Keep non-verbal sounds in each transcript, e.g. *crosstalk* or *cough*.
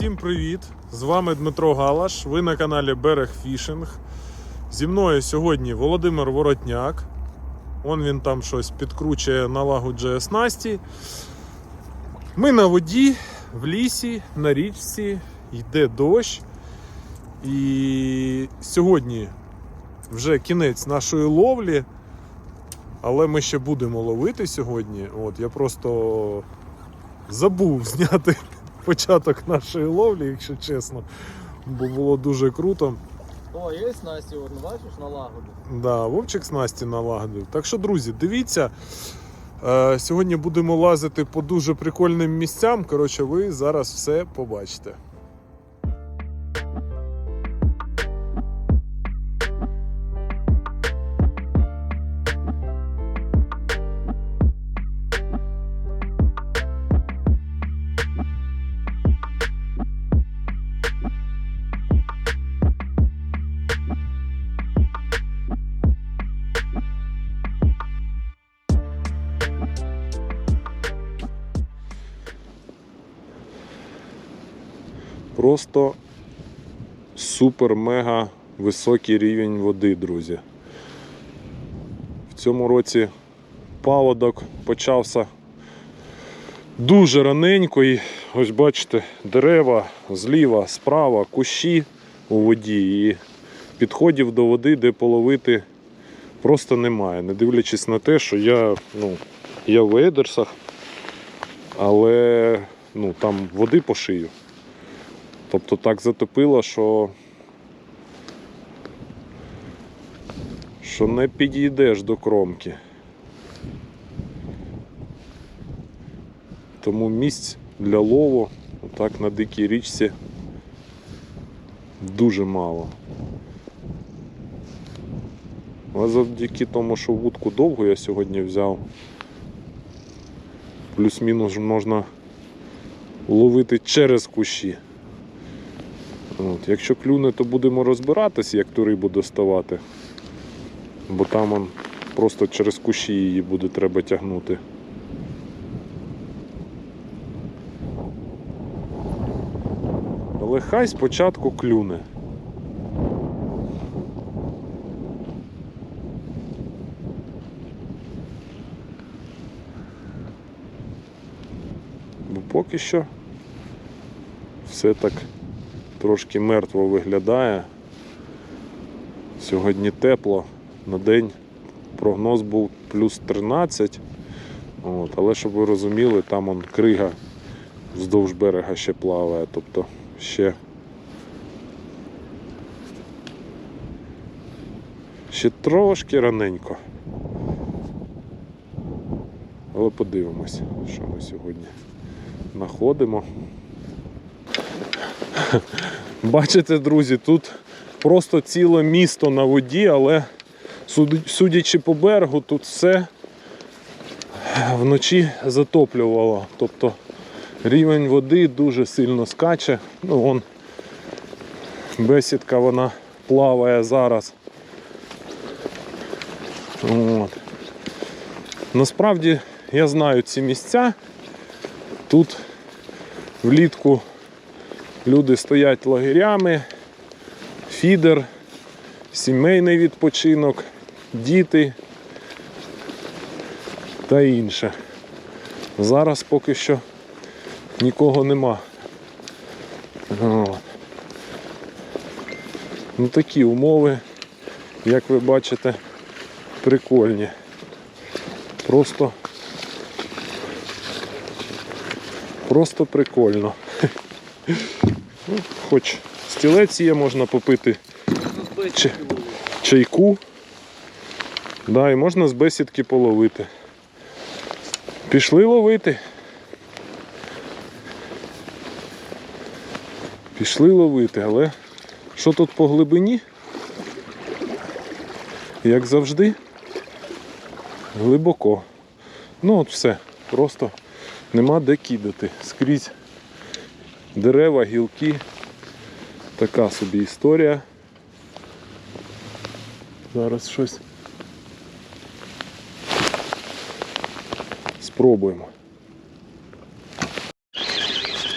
всім привіт! З вами Дмитро Галаш. Ви на каналі Берег Фішинг. Зі мною сьогодні Володимир Воротняк. Он він там щось підкручує, налагоджує снасті. Ми на воді, в лісі, на річці, йде дощ. І сьогодні вже кінець нашої ловлі. Але ми ще будемо ловити сьогодні. От, я просто забув зняти початок нашої ловлі, якщо чесно. Бо було дуже круто. О, є Насті, бачиш, налагодив. Да, Вовчик з Насті налагодив. Так що, друзі, дивіться. Е, сьогодні будемо лазити по дуже прикольним місцям. Коротше, ви зараз все побачите. Просто супер-мега високий рівень води, друзі. В цьому році паводок почався дуже раненько. І ось бачите, дерева зліва, справа, кущі у воді. І підходів до води, де половити, просто немає. Не дивлячись на те, що я, ну, я в Ейдерсах, але ну, там води по шию. Тобто так затопило, що що не підійдеш до кромки. Тому місць для лову так на дикій річці дуже мало. Але завдяки тому, що вудку довгу я сьогодні взяв, плюс-мінус можна ловити через кущі. От. Якщо клюне, то будемо розбиратись, як ту рибу доставати. Бо там он просто через кущі її буде треба тягнути. Але хай спочатку клюне. Бо поки що все так трошки мертво виглядає. Сьогодні тепло, на день прогноз був плюс 13. От, але щоб ви розуміли, там он крига вздовж берега ще плаває, тобто ще ще трошки раненько. Але подивимось, що ми сьогодні знаходимо. *laughs* Бачите, друзі, тут просто ціле місто на воді, але судячи по берегу, тут все вночі затоплювало. Тобто рівень води дуже сильно скаче. Ну, вон бесідка вона плаває зараз. От. Насправді я знаю ці місця. Тут влітку Люди стоять лагерями, фідер, сімейний відпочинок, діти та інше. Зараз поки що нікого нема. Ну такі умови, як ви бачите, прикольні. Просто просто прикольно. *laughs* Ну, хоч стілець є, можна попити Чи- чайку. Да, і можна з бесідки половити. Пішли ловити. Пішли ловити, але що тут по глибині? Як завжди, глибоко. Ну от все, просто нема де кидати. Скрізь дерева, гілки. Така собі історія. Зараз щось спробуємо.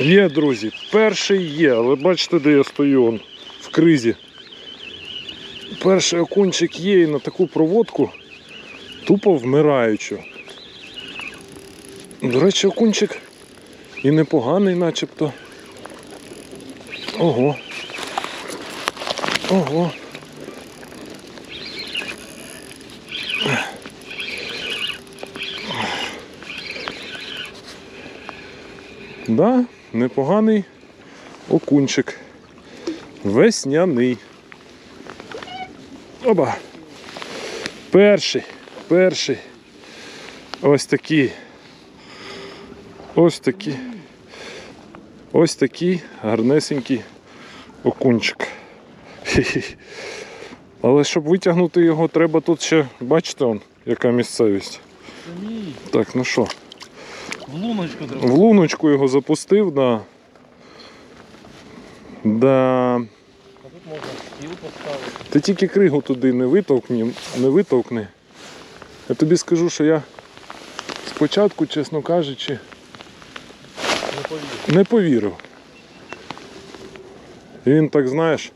Є, друзі, перший є, але бачите, де я стою он, в кризі. Перший окунчик є і на таку проводку тупо вмираючу. До речі, окунчик і непоганий начебто. Ого. Ого. Да, непоганий окунчик. Весняний. Оба. Перший, перший. Ось такий. Ось такий. Ось такий гарнесенький окунчик. Але щоб витягнути його, треба тут ще, бачите, он, яка місцевість. Так, ну що, В луночку треба. в луночку його запустив, да. Да. А тут можна стіл поставити. Ти тільки кригу туди не витовкни, не витовкни. Я тобі скажу, що я спочатку, чесно кажучи, Не не повірив. Він так, знаєш,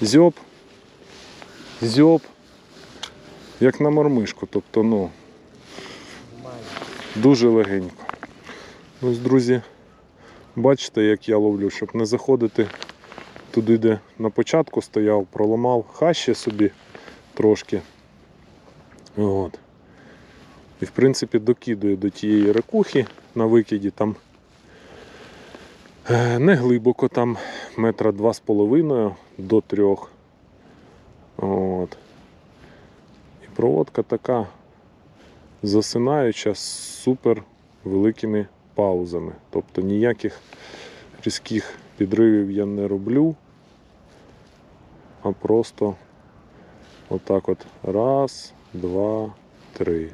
зьоб, зьоб, як на мормишку. Тобто, ну, дуже легенько. Ось, друзі, бачите, як я ловлю, щоб не заходити туди, де на початку стояв, проламав хащі собі трошки. От. І в принципі докидую до тієї ракухи на викиді там не глибоко, там метра два з половиною до трьох. От. І проводка така засинаюча з супер великими паузами. Тобто ніяких різких підривів я не роблю, а просто отак от раз, два, три.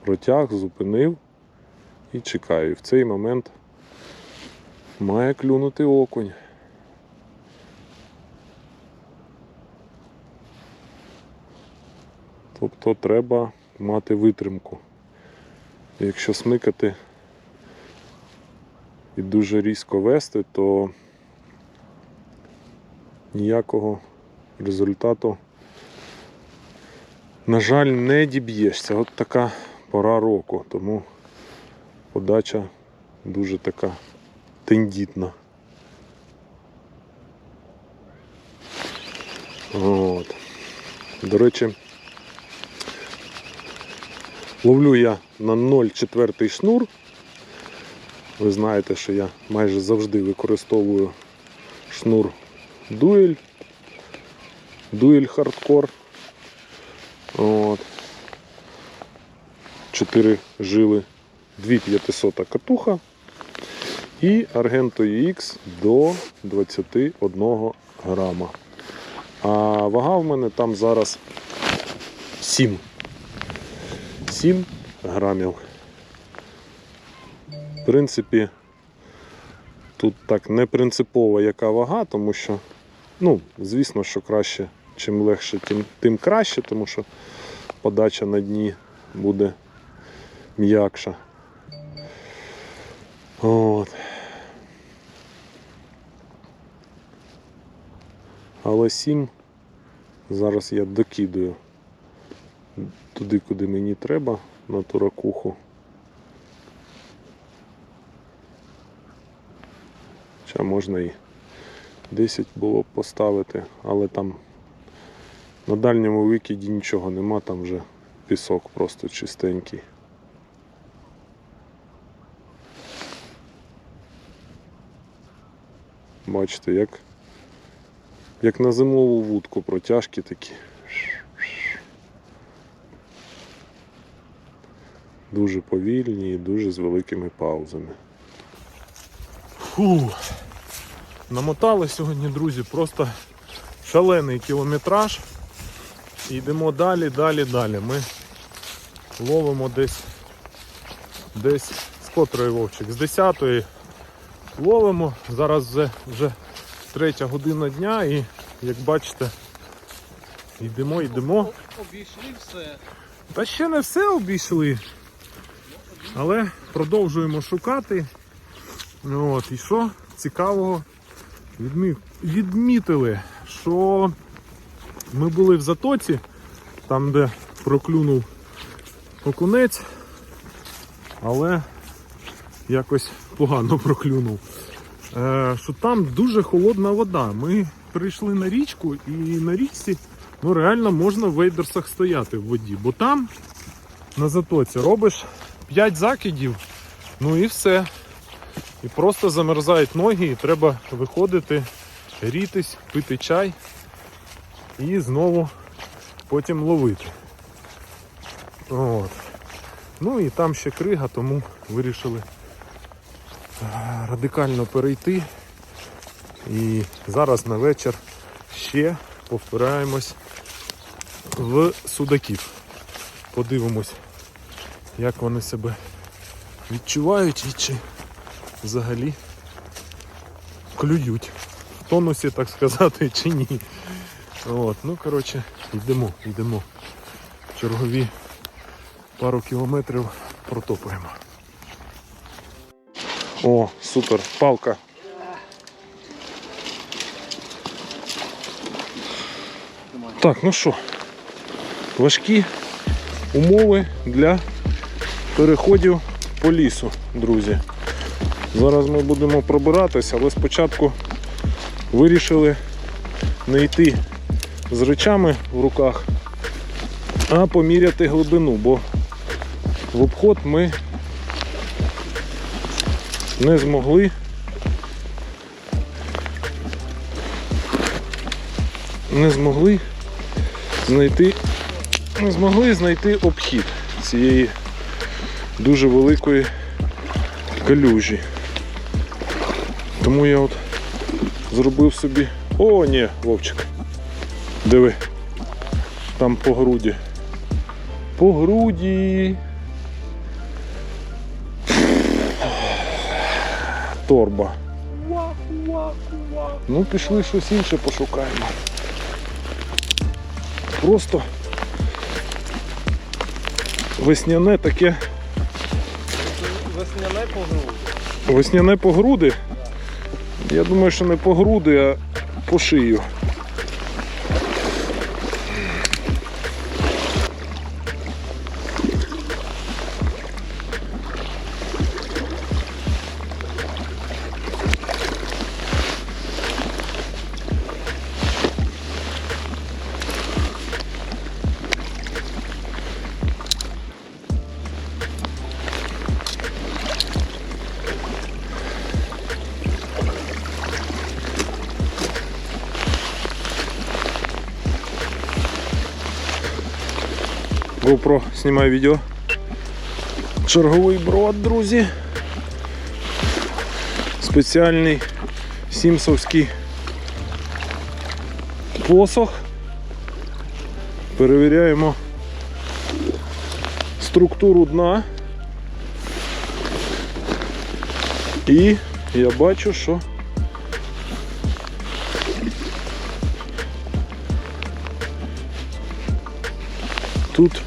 Протяг, зупинив і чекаю. І в цей момент має клюнути окунь. Тобто треба мати витримку. Якщо смикати і дуже різко вести, то ніякого результату, на жаль, не діб'єшся. От така пора року, тому подача дуже така тендітна. От. До речі, ловлю я на 0,4 шнур. Ви знаєте, що я майже завжди використовую шнур дуель. Дуель хардкор. От. 4 жили, 2500 катуха і Argento UX до 21 грама. А вага в мене там зараз 7. 7 грамів. В принципі, тут так не принципово яка вага, тому що, ну, звісно, що краще, чим легше, тим, тим краще, тому що подача на дні буде м'якша. От. Але 7 зараз я докидаю туди, куди мені треба, на ту ракуху. Хоча можна і 10 було б поставити, але там на дальньому викиді нічого нема, там вже пісок просто чистенький. Бачите, як, як на зимову вудку протяжки такі. Дуже повільні і дуже з великими паузами. Фу. Намотали сьогодні, друзі, просто шалений кілометраж. І йдемо далі, далі, далі. Ми ловимо десь десь з котрої вовчик, з 10-ї ловимо. Зараз вже, вже третя година дня і як бачите, йдемо, йдемо. Обійшли все. Та ще не все обійшли. Але продовжуємо шукати. Ну От, і що цікавого? Відмі... Відмітили, що ми були в затоці, там, де проклюнув окунець, але якось погано проклюнув. Е, що там дуже холодна вода. Ми прийшли на річку і на річці ну, реально можна в вейдерсах стояти в воді, бо там на затоці робиш 5 закидів, ну і все. І просто замерзають ноги, і треба виходити, грітись, пити чай і знову потім ловити. От. Ну і там ще крига, тому вирішили радикально перейти. І зараз на вечір ще повпираємось в судаків. Подивимось, як вони себе відчувають і чи взагалі клюють. В тонусі, так сказати, чи ні. От, ну коротше, йдемо, йдемо. Чергові пару кілометрів протопуємо. О, супер, палка. Так, ну що, важкі умови для переходів по лісу, друзі. Зараз ми будемо пробиратися, але спочатку вирішили не йти з речами в руках, а поміряти глибину, бо в обход ми не змогли не змогли знайти не змогли знайти обхід цієї дуже великої калюжі. Тому я от зробив собі... О, ні, Вовчик. Диви. Там по груді. По груді. Торба. Ну, пішли щось інше пошукаємо. Просто весняне таке Весняне погруз. Весняне по груди. Я думаю, що не по груди, а по шию. GoPro знімає відео. Черговий брод, друзі. Спеціальний сімсовський посох. Перевіряємо структуру дна. І я бачу, що тут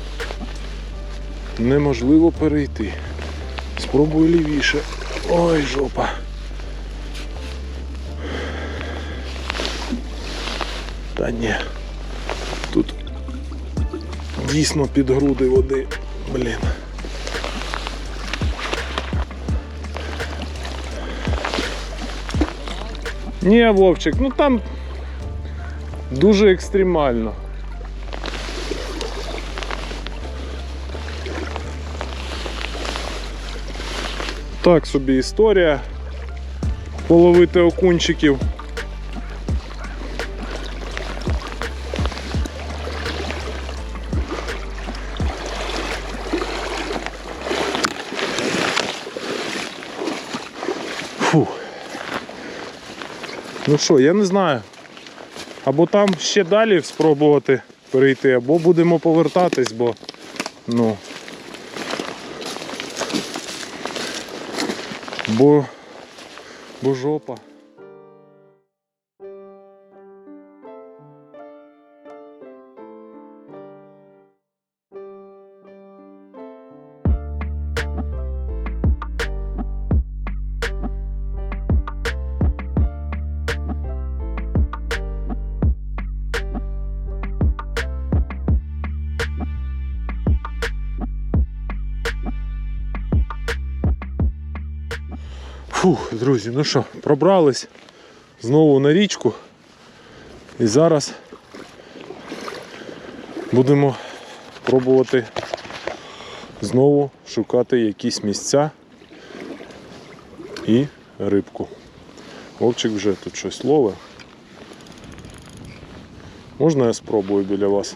неможливо перейти. Спробую лівіше. Ой, жопа. Та ні. Тут дійсно під груди води. Блін. Ні, Вовчик, ну там дуже екстремально. Так собі історія. Половити окунчиків. Фу. Ну що, я не знаю. Або там ще далі спробувати перейти, або будемо повертатись, бо ну. Бо. Бо жопа. Фух, друзі, ну що, пробрались знову на річку. І зараз будемо пробувати знову шукати якісь місця і рибку. Вовчик вже тут щось ловить. Можна я спробую біля вас?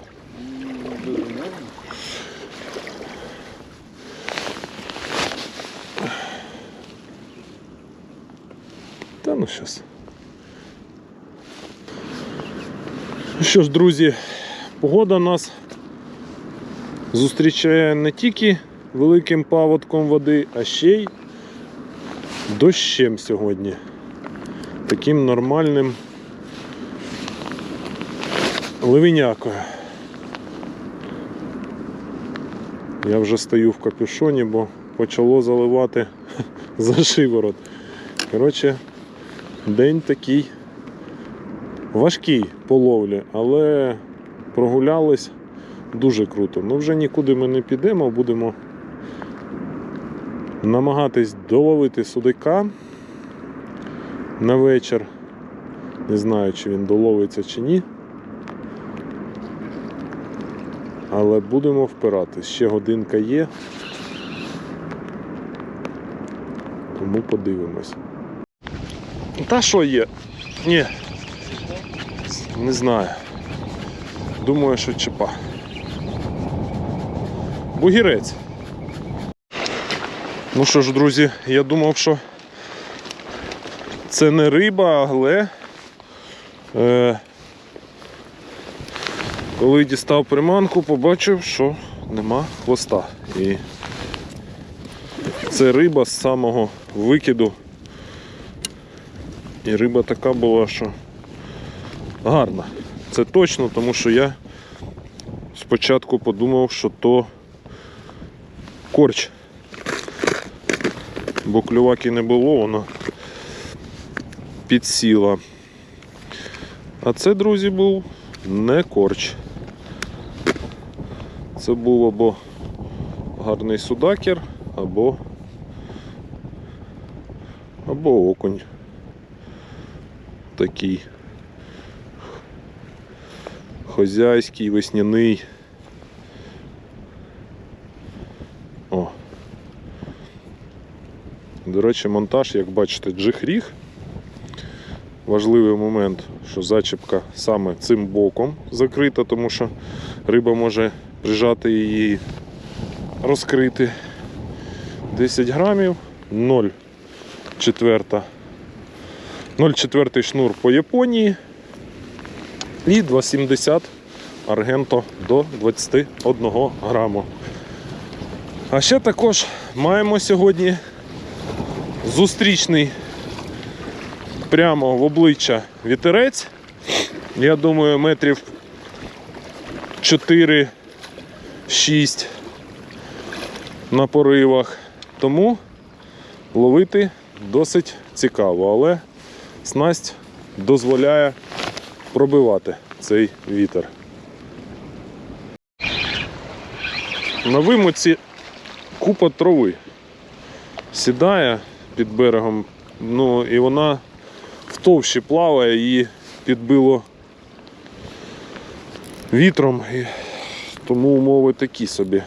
Ну. Ну що ж, друзі, погода нас зустрічає не тільки великим паводком води, а ще й дощем сьогодні. Таким нормальним ливенякою. Я вже стою в капюшоні, бо почало заливати *laughs* за шиворот. Коротше, день такий важкий по ловлі, але прогулялись дуже круто. Ну вже нікуди ми не підемо, будемо намагатись доловити судика на вечір. Не знаю, чи він доловиться чи ні. Але будемо впиратись. Ще годинка є. Тому подивимось. Та що є? Ні. Не знаю. Думаю, що чепа. Бугірець. Ну що ж, друзі, я думав, що це не риба, але е, коли дістав приманку, побачив, що нема хвоста. І це риба з самого викиду. І риба така була, що гарна. Це точно, тому що я спочатку подумав, що то корч. Бо клюваки не було, вона підсіла. А це, друзі, був не корч. Це був або гарний судакер, або або окунь. Такий хозяйський, весняний. О. До речі, монтаж, як бачите, джихріг. Важливий момент, що зачіпка саме цим боком закрита, тому що риба може прижати її, розкрити. 10 грамів, 0,4 0,4 шнур по Японії і 2,70 аргенто до 21 граму. А ще також маємо сьогодні зустрічний прямо в обличчя вітерець. Я думаю, метрів 4-6 на поривах. Тому ловити досить цікаво, але снасть дозволяє пробивати цей вітер. На вимоці купа трави сідає під берегом, ну і вона в товщі плаває, її підбило вітром, і тому умови такі собі.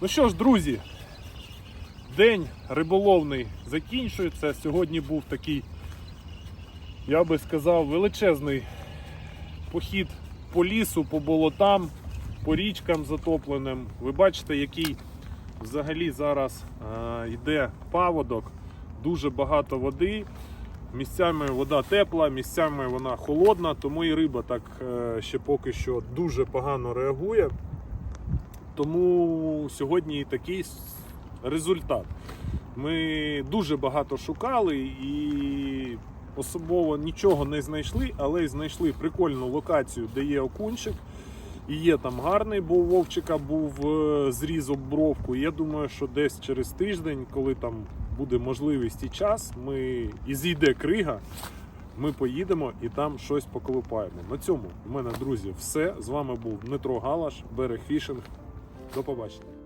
Ну що ж, друзі, день риболовний закінчується. Сьогодні був такий, я би сказав, величезний похід по лісу, по болотам, по річкам затопленим. Ви бачите, який взагалі зараз е, йде паводок, дуже багато води. Місцями вода тепла, місцями вона холодна, тому і риба так е, ще поки що дуже погано реагує. Тому сьогодні і такий результат. Ми дуже багато шукали і особливо нічого не знайшли, але знайшли прикольну локацію, де є окунчик. І є там гарний, бо у Вовчика був е, зріз об бровку. Я думаю, що десь через тиждень, коли там буде можливість і час, ми і зійде крига, ми поїдемо і там щось поколупаємо. На цьому в мене, друзі, все. З вами був Дмитро Галаш, берег фішинг. До побачення.